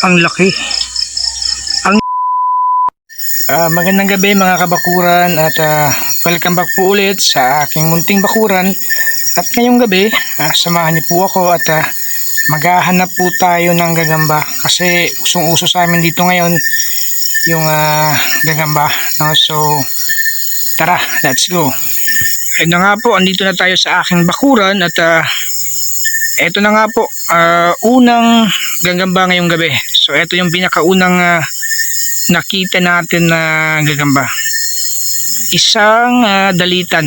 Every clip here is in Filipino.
Ang laki. Ang Ah, magandang gabi mga kabakuran at ah, welcome back po ulit sa aking munting bakuran. At ngayong gabi, ah, samahan niyo po ako at ah, maghahanap po tayo ng gagamba kasi usong-uso sa amin dito ngayon yung ah, gagamba. No? So, tara, let's go. Ayun na nga po, andito na tayo sa aking bakuran at ah, eto na nga po, ah, unang gagamba ngayong gabi. So, eto yung pinakaunang ah, nakita natin na gagamba. Isang ah, dalitan,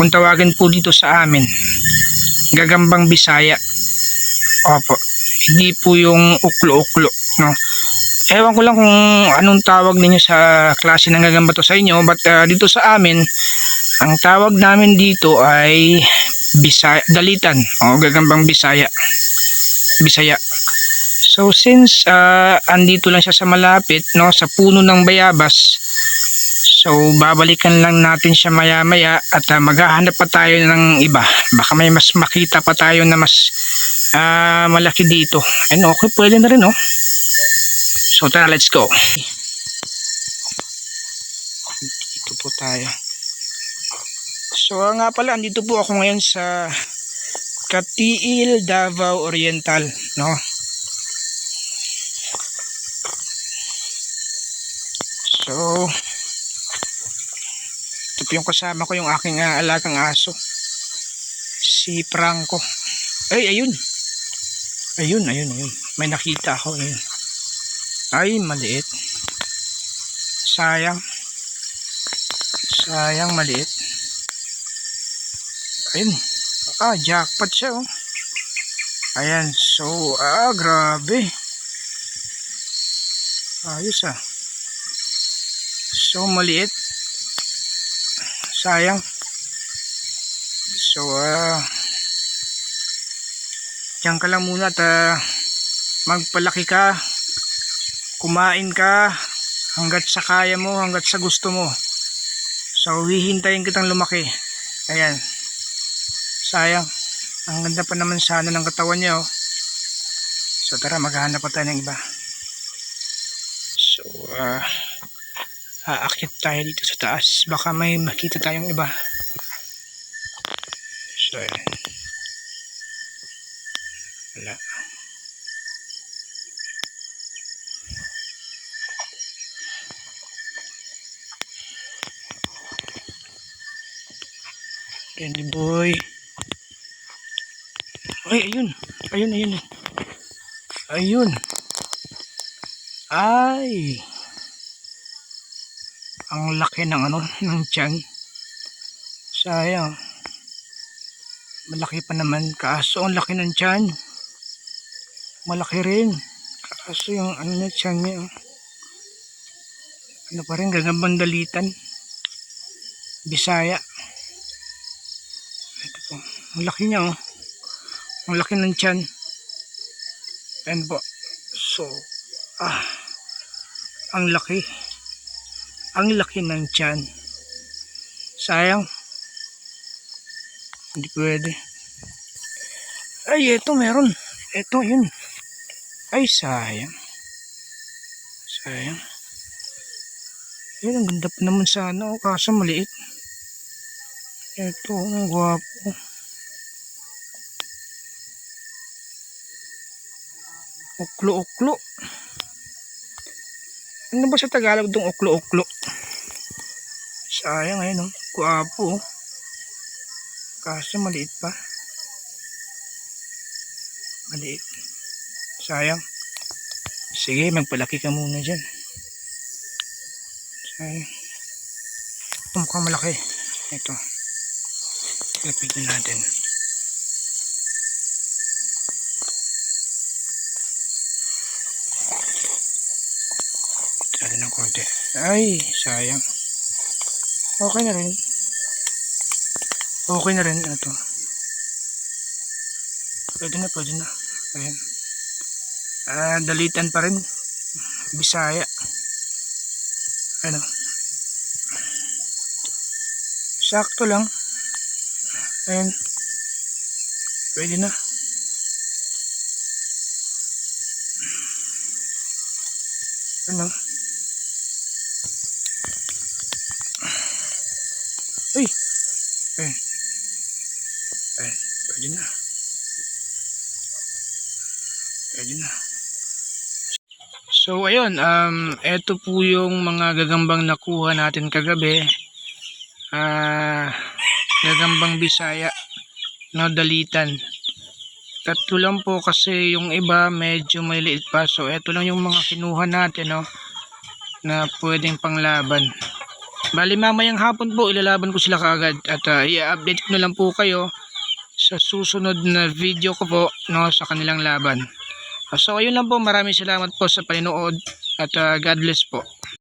kung tawagin po dito sa amin, gagambang bisaya. Opo, hindi po yung uklo-uklo. No? Ewan ko lang kung anong tawag ninyo sa klase ng gagamba to sa inyo, but ah, dito sa amin, ang tawag namin dito ay bisaya, dalitan, o gagambang bisaya. Bisaya. So since ah, andito lang siya sa malapit no sa puno ng bayabas so babalikan lang natin siya maya maya at ah, maghahanap pa tayo ng iba. Baka may mas makita pa tayo na mas ah, malaki dito. And okay pwede na rin no so tara let's go. Dito po tayo. So nga pala andito po ako ngayon sa Katiil Davao Oriental no So, ito yung kasama ko yung aking uh, alagang aso. Si Franco. Ay, ayun. Ayun, ayun, ayun. May nakita ako. Ayun. Ay, maliit. Sayang. Sayang, maliit. Ayun. Ah, jackpot siya, oh. Ayan, so, ah, grabe. Ayos, ah. So maliit. Sayang. So ah Diyan ka lang muna at ah, magpalaki ka. Kumain ka hanggat sa kaya mo, hanggat sa gusto mo. So hihintayin kitang lumaki. Ayan. Sayang. Ang ganda pa naman sana ng katawan niya oh. So tara maghahanap pa tayo ng iba. So ah aakyat tayo dito sa taas. Baka may makita tayong iba. So ayan. Wala. Dandy boy. Ay ayun. Ayun ayun. Ayun. Ay ang laki ng ano ng tiyan. Sayang. Malaki pa naman. Kaso ang laki ng tiyan. Malaki rin. Kaso yung ano na tiyan niya oh. ano pa rin gagambang dalitan bisaya. Ito po. Ang laki niya oh. Ang laki ng tiyan. Yan po. So ah. Ang laki ang laki ng tiyan. Sayang. Hindi pwede. Ay eto meron. Eto yun. Ay sayang. Sayang. Yun ang ganda pa naman sana oh, kaso maliit. Eto ang gwapo. Uklo uklo ano ba sa Tagalog itong uklo-uklo? Sayang ayun oh. Guwapo oh. Kaso maliit pa. Maliit. Sayang. Sige, magpalaki ka muna dyan. Sayang. Ito mukhang malaki. Ito. Lapitin natin. Dali ng konti. Ay, sayang. Okay na rin. Okay na rin. Ito. Pwede na, pwede na. Ayan. Ah, dalitan pa rin. Bisaya. Ano. Sakto lang. Ayan. Pwede na. Ano? Uy! Ayun. Ayun. Pwede na. Pwede na. So, ayun. Um, eto po yung mga gagambang nakuha natin kagabi. Ah, gagambang Bisaya. No, dalitan. Tatlo lang po kasi yung iba medyo may liit pa. So, eto lang yung mga kinuha natin, no? Na pwedeng panglaban. Bali, mamayang hapon po, ilalaban ko sila kaagad. At ah, i-update ko na lang po kayo sa susunod na video ko po, no? Sa kanilang laban. So, ayun lang po. Maraming salamat po sa paninood. At ah, God bless po.